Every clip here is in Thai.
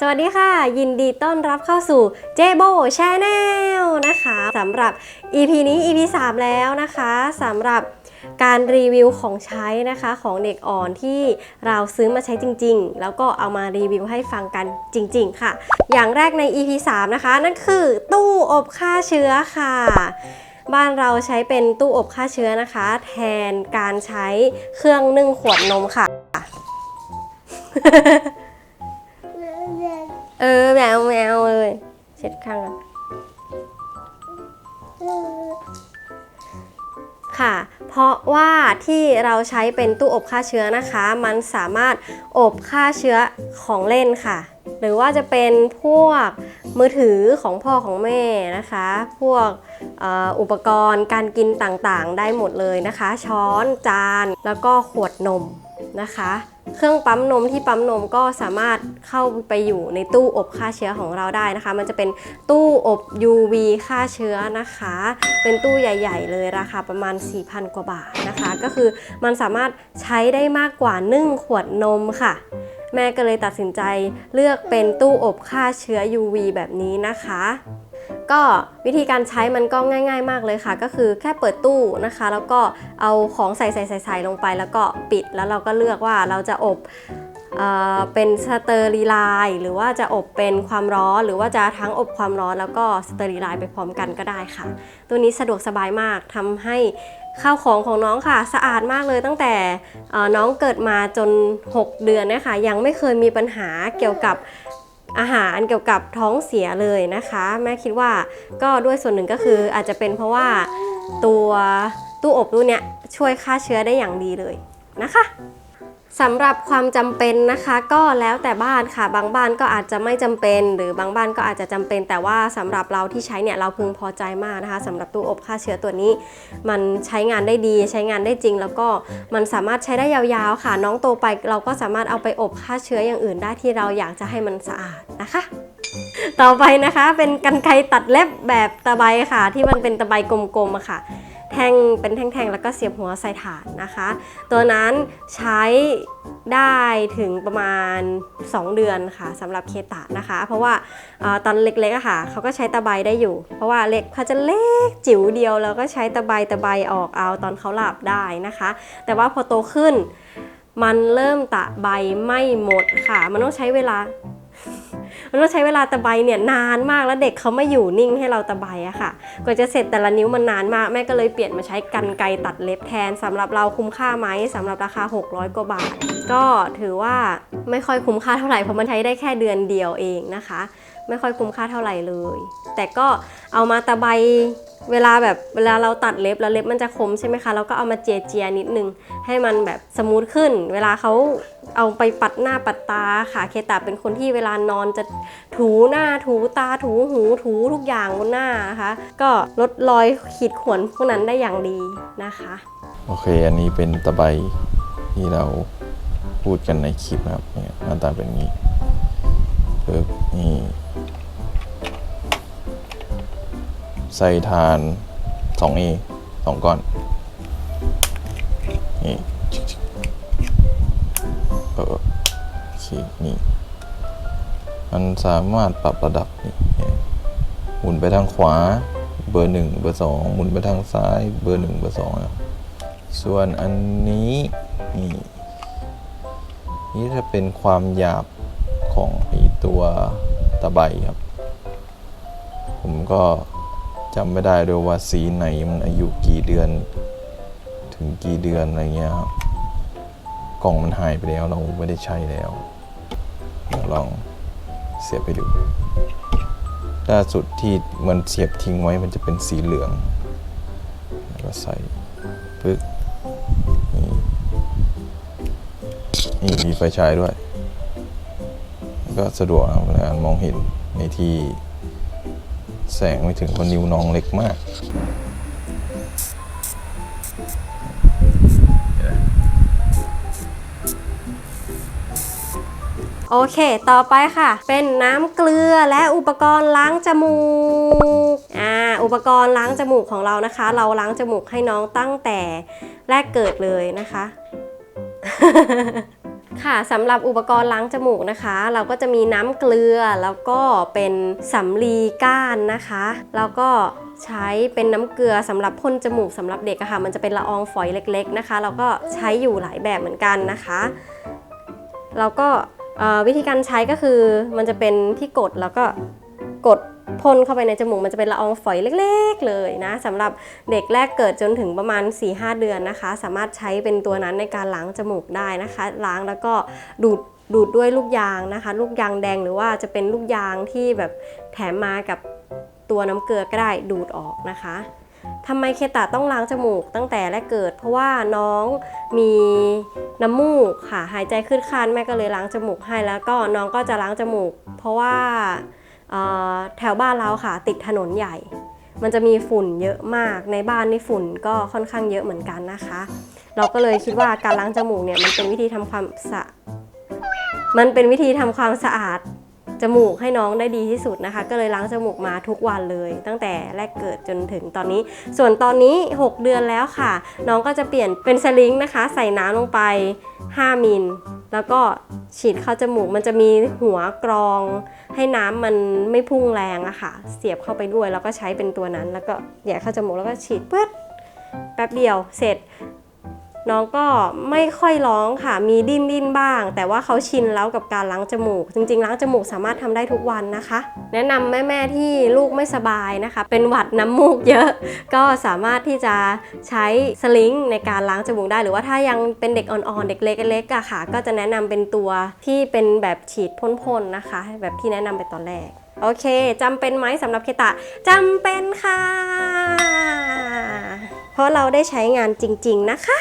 สวัสดีค่ะ ยินดีต้อนรับเข้าสู่เจโบชาแนลนะคะสำหรับ EP นี้ EP 3 แล้วนะคะสำหรับการรีวิวของใช้นะคะของเด็กอ่อนที่เราซื้อมาใช้จริง ๆ แล้วก็เอามารีวิวให้ฟังกันจริง ๆ ค่ะ อย่างแรกใน EP 3 นะคะ นั่นคือตู้อบฆ่าเชื้อค่ะ บ้านเราใช้เป็นตู้อบฆ่าเชื้อนะคะ แทนการใช้เครื่องนึ่งขวดนมค่ะ เออแมวแมวเลย เช็ดข้างกันค่ะ เพราะว่าที่เราใช้เป็นตู้อบฆ่าเชื้อนะคะ มันสามารถอบฆ่าเชื้อของเล่นค่ะ หรือว่าจะเป็นพวกมือถือของพ่อของแม่นะคะ พวกออุปกรณ์การกินต่างๆ ได้หมดเลยนะคะ ช้อนจานแล้วก็ขวดนม นะคะ เครื่องปั๊มนมที่ปั๊มนมก็สามารถเข้าไปอยู่ในตู้อบฆ่าเชื้อของเราได้นะคะ มันจะเป็นตู้อบ UV ฆ่าเชื้อนะคะ เป็นตู้ใหญ่ ๆ เลยราคาประมาณ 4,000 กว่าบาทนะคะ ก็คือมันสามารถใช้ได้มากกว่านึ่งขวดนมค่ะแม่ก็เลยตัดสินใจเลือกเป็นตู้อบฆ่าเชื้อ UV แบบนี้นะคะ ก็วิธีการใช้มันก็ง่าย ๆ มากเลยค่ะ ก็คือแค่เปิดตู้นะคะ แล้วก็เอาของใส่ใส่ใส่ใส่ลงไปแล้วก็ปิดแล้วเราก็เลือกว่าเราจะอบเเป็นสเตอร์ลีไลน์หรือว่าจะอบเป็นความร้อนหรือว่าจะทั้งอบความร้อนแล้วก็สเตอร์ลีไลน์ไปพร้อมกันก็ได้ค่ะ ตัวนี้สะดวกสบายมากทำให้ข้าวของของน้องค่ะ สะอาดมากเลยตั้งแต่น้องเกิดมาจน 6 เดือนนะคะยังไม่เคยมีปัญหาเกี่ยวกับ อาหารเกี่ยวกับท้องเสียเลยนะคะ แม่คิดว่าก็ด้วยส่วนหนึ่งก็คืออาจจะเป็นเพราะว่าตัวตู้อบตู้เนี้ยช่วยฆ่าเชื้อได้อย่างดีเลยนะคะ สำหรับความจำเป็นนะคะก็แล้วแต่บ้านค่ะ บางบ้านก็อาจจะไม่จำเป็น หรือบางบ้านก็อาจจะจำเป็น แต่ว่าสำหรับเราที่ใช้เนี่ยเราพึงพอใจมากนะคะสำหรับตู้อบฆ่าเชื้อตัวนี้ มันใช้งานได้ดีใช้งานได้จริง แล้วก็มันสามารถใช้ได้ยาวๆค่ะ น้องโตไปเราก็สามารถเอาไปอบฆ่าเชื้ออย่างอื่นได้ที่เราอยากจะให้มันสะอาดนะคะต่อไปนะคะเป็นกันไกรตัดเล็บแบบตะไบค่ะ ที่มันเป็นตะไบกลมๆค่ะ แท่งเป็นแท่งๆ แล้วก็เสียบหัวใส่ถ่านนะคะ ตัวนั้นใช้ได้ถึงประมาณ 2 เดือนค่ะสำหรับเคตะนะคะ เพราะว่าออตอนเล็กๆอะค่ะเขาก็ใช้ตะไบได้อยู่ เพราะว่าเล็กเขาจะเล็กจิ๋วเดียวแล้วก็ใช้ตะไบตะไบออกเอาตอนเขาหลับได้นะคะ แต่ว่าพอโตขึ้นมันเริ่มตะใบไม่หมดค่ะ มันต้องใช้เวลา มันต้องใช้เวลาตะไบเนี่ยนานมากแล้วเด็กเขาไม่อยู่นิ่งให้เราตะไบอะค่ะกว่าจะเสร็จแต่ละนิ้วมันนานมากแม่ก็เลยเปลี่ยนมาใช้กันไกตัดเล็บแทนสำหรับเราคุ้มค่าไหมสำหรับราคา 600 กว่าบาท ก็ถือว่าไม่ค่อยคุ้มค่าเท่าไหร่เพราะมันใช้ได้แค่เดือนเดียวเองนะคะ ไม่ค่อยคุ้มค่าเท่าไหร่เลย แต่ก็เอามาตะไบเวลาแบบเวลาเราตัดเล็บแล้วเล็บมันจะคมใช่ไหมคะเราก็เอามาเจียเจียนิดนึงให้มันแบบสมูทขึ้น เวลาเขา เอาไปปัดหน้าปัดตาค่ะเคตาเป็นคนที่เวลานอนจะถูหน้าถูตาถูหูถูทุกอย่างบนหน้านะคะ ก็ลดรอยขีดข่วนพวกนั้นได้อย่างดีนะคะ โอเค อันนี้เป็นตะไบที่เราพูดกันในคลิปนะครับเนี่ยหน้าตาเป็นงี้ปึ๊บนี่ใส่ทานสองเอสองก้อนนี่ เออโอเคนี่ มันสามารถปรับระดับนี่เนี่ยหมุนไปทางขวา เบอร์หนึ่งเบอร์สองหมุนไปทางซ้าย เบอร์หนึ่งเบอร์สองครับส่วนอันนี้นี่นี่จะเป็นความหยาบของไอตัวตะไบครับ ผมก็จำไม่ได้ด้วยว่าสีไหนมันอายุกี่เดือน ถึงกี่เดือนอะไรเงี้ยครับ กล่องมันหายไปแล้ว เราไม่ได้ใช้แล้วลองเสียบไปดูล่าสุดที่มันเสียบทิ้งไว้มันจะเป็นสีเหลืองแล้วก็ใส่ปึ๊บนี่มีไฟฉายด้วย ก็สะดวกนะครับในการมองเห็นในที่แสงไม่ถึงคนนิ้วน้องเล็กมาก โอเค ต่อไปค่ะ เป็นน้ำเกลือและอุปกรณ์ล้างจมูก อ่า อุปกรณ์ล้างจมูกของเรานะคะ เราล้างจมูกให้น้องตั้งแต่แรกเกิดเลยนะคะ ค่ะสำหรับอุปกรณ์ล้างจมูกนะคะ เราก็จะมีน้ำเกลือแล้วก็เป็นสำลีก้านนะคะ แล้วก็ใช้เป็นน้ำเกลือสำหรับพ่นจมูกสำหรับเด็กอะค่ะ มันจะเป็นละอองฝอยเล็ก ๆนะคะ เราก็ใช้อยู่หลายแบบเหมือนกันนะคะแล้วก็ วิธีการใช้ก็คือมันจะเป็นที่กดแล้วก็กดพ่นเข้าไปในจมูกมันจะเป็นละอองฝอยเล็ก ๆ เลยนะสำหรับเด็กแรกเกิดจนถึงประมาณ 4-5 เดือนนะคะ สามารถใช้เป็นตัวนั้นในการล้างจมูกได้นะคะ ล้างแล้วก็ดูดดูดด้วยลูกยางนะคะ ลูกยางแดงหรือว่าจะเป็นลูกยางที่แบบแถมมากับตัวน้ำเกลือก็ได้ดูดออกนะคะ ทำไมเคตาต้องล้างจมูกตั้งแต่แรกเกิด เพราะว่าน้องมีน้ำมูกค่ะหายใจขึ้นคานแม่ก็เลยล้างจมูกให้แล้วก็น้องก็จะล้างจมูก เพราะว่าแถวบ้านเราค่ะติดถนนใหญ่ มันจะมีฝุ่นเยอะมากในบ้านนี่ฝุ่นก็ค่อนข้างเยอะเหมือนกันนะคะ เราก็เลยคิดว่าการล้างจมูกเนี่ยมันเป็นวิธีทำความสะมันเป็นวิธีทำความสะอาด จมูกให้น้องได้ดีที่สุดนะคะ ก็เลยล้างจมูกมาทุกวันเลย ตั้งแต่แรกเกิดจนถึงตอนนี้ ส่วนตอนนี้ 6 เดือนแล้วค่ะ น้องก็จะเปลี่ยนเป็นสลิงนะคะ ใส่น้ำลงไป 5 มิลแล้วก็ฉีดเข้าจมูกมันจะมีหัวกรอง ให้น้ำมันไม่พุ่งแรงอะค่ะ เสียบเข้าไปด้วยแล้วก็ใช้เป็นตัวนั้น แล้วก็แย่เข้าจมูกแล้วก็ฉีดปึ๊ดแป๊บเดียวเสร็จ น้องก็ไม่ค่อยร้องค่ะ มีดิ้นดิ้นบ้าง แต่ว่าเขาชินแล้วกับการล้างจมูก จริงๆ ล้างจมูกสามารถทำได้ทุกวันนะคะ แนะนำแม่ๆที่ลูกไม่สบายนะคะ เป็นหวัดน้ำมูกเยอะ ก็สามารถที่จะใช้สลิงในการล้างจมูกได้ หรือว่าถ้ายังเป็นเด็กอ่อนๆ เด็กเล็กๆอะค่ะ ก็จะแนะนำเป็นตัวที่เป็นแบบฉีดพ่นๆนะคะ แบบที่แนะนำไปตอนแรก โอเคจำเป็นไหมสำหรับเคตะจำเป็นค่ะ เพราะเราได้ใช้งานจริง ๆ นะคะ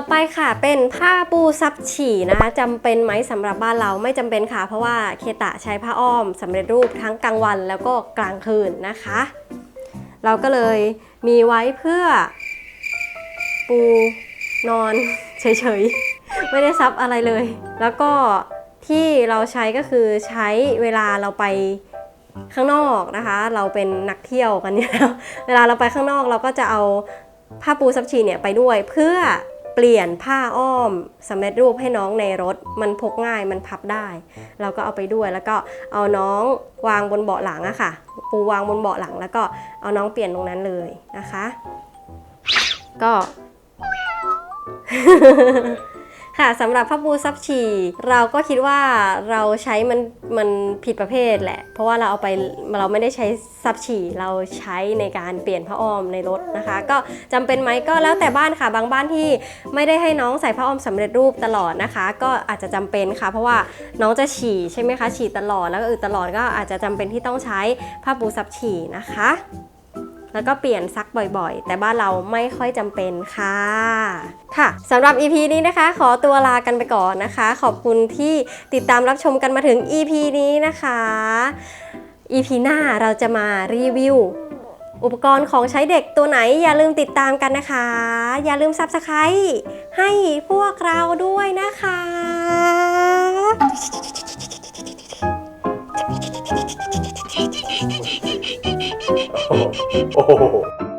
อไปค่ะเป็นผ้าปูซับฉี่นะคะจำเป็นไหมสำหรับบ้านเราไม่จำเป็นค่ะ เพราะว่าเคตะใช้ผ้าอ้อมสำเร็จรูปทั้งกลางวันแล้วก็กลางคืนนะคะ เราก็เลยมีไว้เพื่อ ปูนอนเฉยๆ ไม่ได้ซับอะไรเลย แล้วก็ที่เราใช้ก็คือใช้เวลาเราไปข้างนอกนะคะ เราเป็นนักเที่ยวกันอยู่แล้วเวลาเราไปข้างนอกเราก็จะเอาผ้าปูซับชีเนี่ยไปด้วยเพื่อ เปลี่ยนผ้าอ้อมสำเร็จรูปให้น้องในรถ มันพกง่ายมันพับได้ เราก็เอาไปด้วยแล้วก็เอาน้องวางบนเบาะหลังอะค่ะ ปูวางบนเบาะหลัง แล้วก็เอาน้องเปลี่ยนตรงนั้นเลยนะคะ ก็ ค่ะสำหรับผ้าปูซับฉี่เราก็คิดว่าเราใช้มันมันผิดประเภทแหละ เพราะว่าเราเอาไปเราไม่ได้ใช้ซับฉี่เราใช้ในการเปลี่ยนผ้าอ้อมในรถนะคะ ก็จำเป็นไหมก็แล้วแต่บ้านค่ะ บางบ้านที่ไม่ได้ให้น้องใส่ผ้าอ้อมสำเร็จรูปตลอดนะคะ ก็อาจจะจำเป็นค่ะ เพราะว่าน้องจะฉี่ใช่ไหมคะฉี่ตลอดแล้วก็อืดตลอดก็อาจจะจำเป็นที่ต้องใช้ผ้าปูซับฉี่นะคะ แล้วก็เปลี่ยนซักบ่อยๆ แต่บ้านเราไม่ค่อยจำเป็นค่ะ ค่ะสำหรับ EP นี้นะคะ ขอตัวลากันไปก่อนนะคะ ขอบคุณที่ติดตามรับชมกันมาถึง EP นี้นะคะ EP หน้าเราจะมารีวิวอุปกรณ์ของใช้เด็กตัวไหนอย่าลืมติดตามกันนะคะ อย่าลืม Subscribe ให้พวกเราด้วยนะคะ โอ้โห